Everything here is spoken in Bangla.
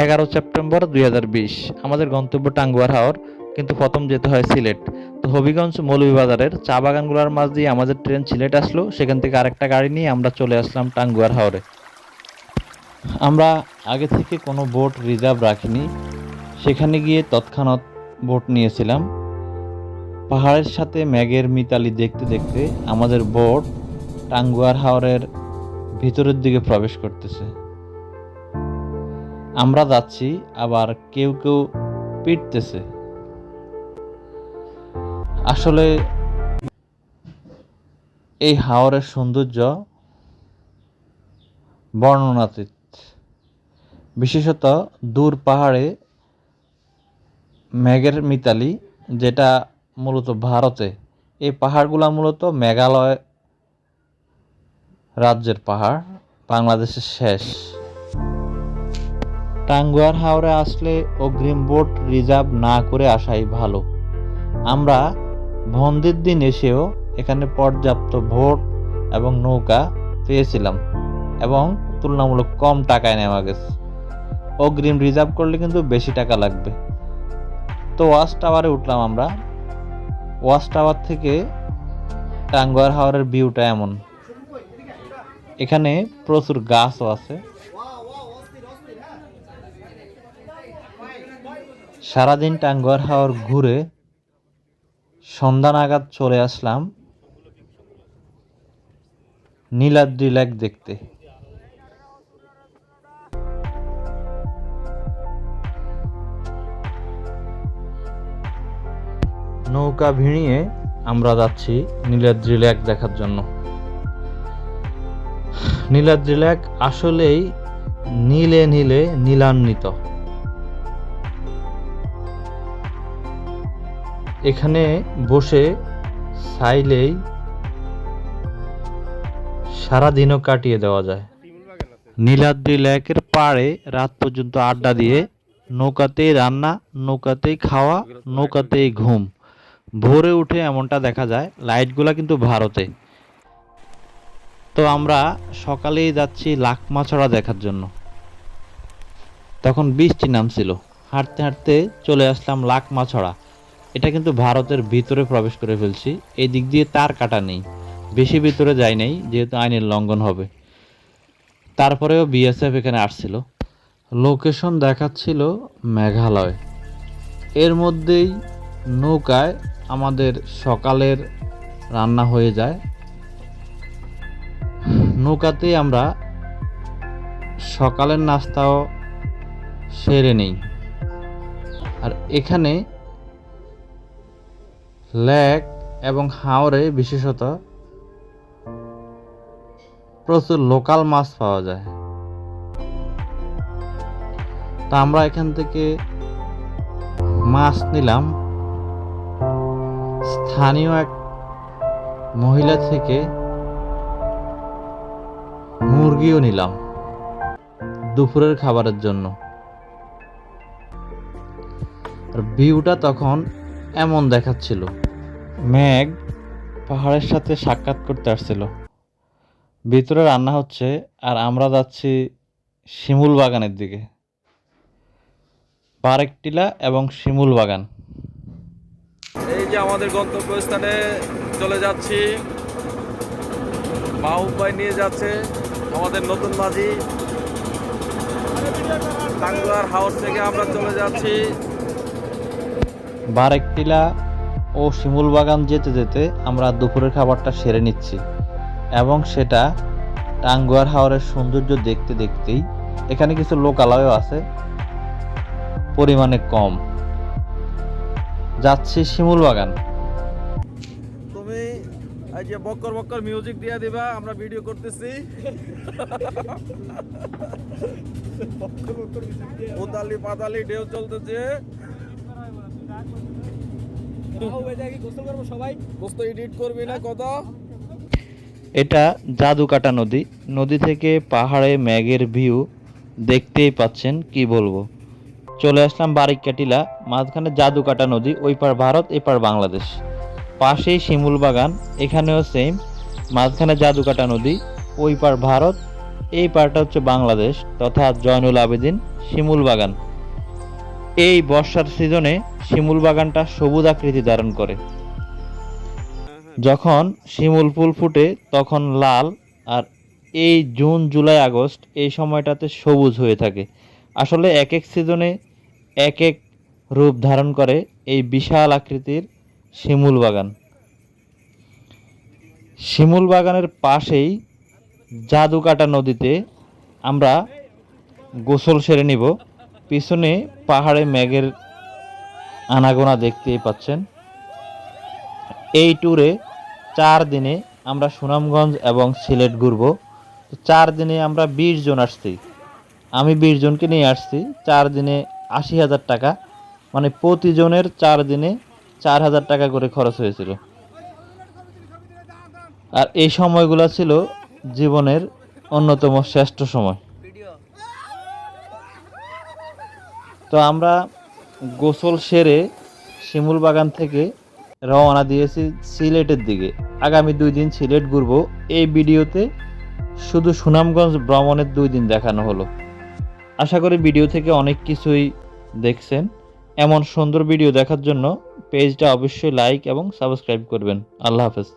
এগারো সেপ্টেম্বর দুই হাজার বিশ। আমাদের গন্তব্য টাঙ্গুয়ার হাওর, কিন্তু প্রথম যেতে হয় সিলেট। তো হবিগঞ্জ মৌলভীবাজারের চা বাগানগুলোর মাঝ দিয়ে আমাদের ট্রেন সিলেট আসলো, সেখান থেকে আরেকটা গাড়ি নিয়ে আমরা চলে আসলাম টাঙ্গুয়ার হাওরে। আমরা আগে থেকে কোনো বোট রিজার্ভ রাখিনি, সেখানে গিয়ে তৎক্ষণাৎ বোট নিয়েছিলাম। পাহাড়ের সাথে ম্যাগের মিতালি দেখতে দেখতে আমাদের বোট টাঙ্গুয়ার হাওরের ভিতরের দিকে প্রবেশ করতেছে। আমরা যাচ্ছি, আবার কেউ কেউ পিটতেছে। আসলে এই হাওরের সৌন্দর্য বর্ণনাতীত। বিশেষত দূর পাহাড়ে মেঘের মিতালি, যেটা মূলত ভারতে। এই পাহাড়গুলো মূলত মেঘালয় রাজ্যের পাহাড়, বাংলাদেশের শেষ। টাঙ্গুয়ার হাওরে আসলে অগ্রিম বোট রিজার্ভ না করে আসাই ভালো। আমরা বন্ধের দিন এসেও এখানে পর্যাপ্ত ভোট এবং নৌকা পেয়েছিলাম এবং তুলনামূলক কম টাকায় নেওয়া গেছে। অগ্রিম রিজার্ভ করলে কিন্তু বেশি টাকা লাগবে। তো ওয়াচ টাওয়ারে উঠলাম আমরা। ওয়াচ টাওয়ার থেকে টাঙ্গুয়ার হাওরের ভিউটা এমন। এখানে প্রচুর গাছও আছে। সারাদিন টাঙ্গুয়ার হাওর ঘুরে সন্ধ্যা নাগাদ চলে আসলাম নীলাদ্রি লেক দেখতে। নৌকা ভিড়িয়ে আমরা যাচ্ছি নীলাদ্রি লেক দেখার জন্য। নীলাদ্রি লেক আসলেই নীলে নীলে নীলান্বিত। এখানে বসে চাইলেই সারাদিনও কাটিয়ে দেওয়া যায়। নীলাদ্রি লেকের পাড়ে রাত পর্যন্ত আড্ডা দিয়ে নৌকাতেই রান্না, নৌকাতেই খাওয়া, নৌকাতেই ঘুম। ভোরে উঠে এমনটা দেখা যায়, লাইটগুলা কিন্তু ভারতে। তো আমরা সকালেই যাচ্ছি লাকমাছড়া দেখার জন্য। তখন বৃষ্টি নামছিল। হাঁটতে হাঁটতে চলে আসলাম লাকমাছড়া। এটা কিন্তু ভারতের ভিতরে প্রবেশ করে ফেলছি। এই দিক দিয়ে তার কাটা নেই। বেশি ভিতরে যায় নাই, যেহেতু আইনের লঙ্ঘন হবে। তারপরেও বিএসএফ এখানে আসছিল। লোকেশন দেখাচ্ছিল মেঘালয়। এর মধ্যেই নৌকায় আমাদের সকালের রান্না হয়ে যায়। নৌকাতেই আমরা সকালের নাস্তাও সেরে নেই। আর এখানে লেক এবং হাওরে বিশেষত প্রচুর লোকাল মাছ পাওয়া যায়। তা আমরা এখান থেকে মাছ নিলাম। স্থানীয় এক মহিলা থেকে মুরগিও নিলাম দুপুরের খাবারের জন্য। আর ভিউটা তখন এমন দেখাচ্ছিল। মেঘ পাহাড়ের সাথে সাক্ষাৎ করতে আসছিল। ভিতরে রান্না হচ্ছে আর আমরা যাচ্ছি শিমুল বাগানের দিকে। পারেকটিলা এবং শিমুল বাগান। এই যে আমাদের গন্তব্যস্থানে চলে যাচ্ছি। মাহবুব উপায় নিয়ে যাচ্ছে আমাদের নতুন মাঝি। টাঙ্গুয়ার হাউস থেকে আমরা চলে যাচ্ছি। বারেকটিলা ও শিমুল বাগান যেতে যেতে আমরা দুপুরের খাবারটা সেরে নিচ্ছি এবং সেটা টাঙ্গুয়ার হাওরের সৌন্দর্য দেখতে দেখতেই এখানে কিছু লোকালয়ও আছে পরিমাণে কম। যাচ্ছি শিমুল বাগান। তুমি এই যে বক্কর বক্কর মিউজিক দিয়ে দিবা আমরা ভিডিও করতেছি। উতালি পাতালি ঢেউ চলতেছে। গোস্ত এডিট করবি না কত এটা জাদুকাটা নদী। নদী থেকে পাহাড়ে মেঘের ভিউ দেখতেই পাচ্ছেন কি বলব। চলে আসলাম বারিকাটিলা মাঝখানে জাদুকাটা নদী ওই পার ভারত এই পার বাংলাদেশ। পাশেই শিমুল বাগান এখানেও সেম মাঝখানে জাদুকাটা নদী ওই পার ভারত এই পারটা হচ্ছে বাংলাদেশ তথা জয়নুল আবেদিন শিমুল বাগান। এই বর্ষার সিজনে শিমুল বাগানটা সবুজ আকৃতি ধারণ করে। যখন শিমুল ফুল ফুটে, তখন লাল আর এই জুন, জুলাই, আগস্ট এই সময়টাতে সবুজ হয়ে থাকে। আসলে এক এক সিজনে এক এক রূপ ধারণ করে এই বিশাল আকৃতির শিমুল বাগান। শিমুল বাগানের পাশেই জাদুকাটা নদীতে আমরা গোসল সেরে নিব। পিছনে পাহাড়ে মেঘের আনাগোনা দেখতেই পাচ্ছেন। এই ট্যুরে চার দিনে আমরা সুনামগঞ্জ এবং সিলেট ঘুরবো। চার দিনে আমরা বিশ জন আসছি। আমি বিশ জনকে নিয়ে আসছি। চার দিনে আশি হাজার টাকা। মানে প্রতিজনের চার দিনে চার হাজার টাকা করে খরচ হয়েছিল। আর এই সময়গুলো ছিল জীবনের অন্যতম শ্রেষ্ঠ সময়। তো আমরা গোসল সেরে শিমুল বাগান থেকে রওনা দিয়েছি সিলেটের দিকে। আগামী দুই দিন সিলেট ঘুরবো। এই ভিডিওতে শুধু সুনামগঞ্জ ভ্রমণের দুই দিন দেখানো হলো। আশা করি ভিডিও থেকে অনেক কিছুই দেখছেন। এমন সুন্দর ভিডিও দেখার জন্য পেজটা অবশ্যই লাইক এবং সাবস্ক্রাইব করবেন। আল্লাহ হাফেজ।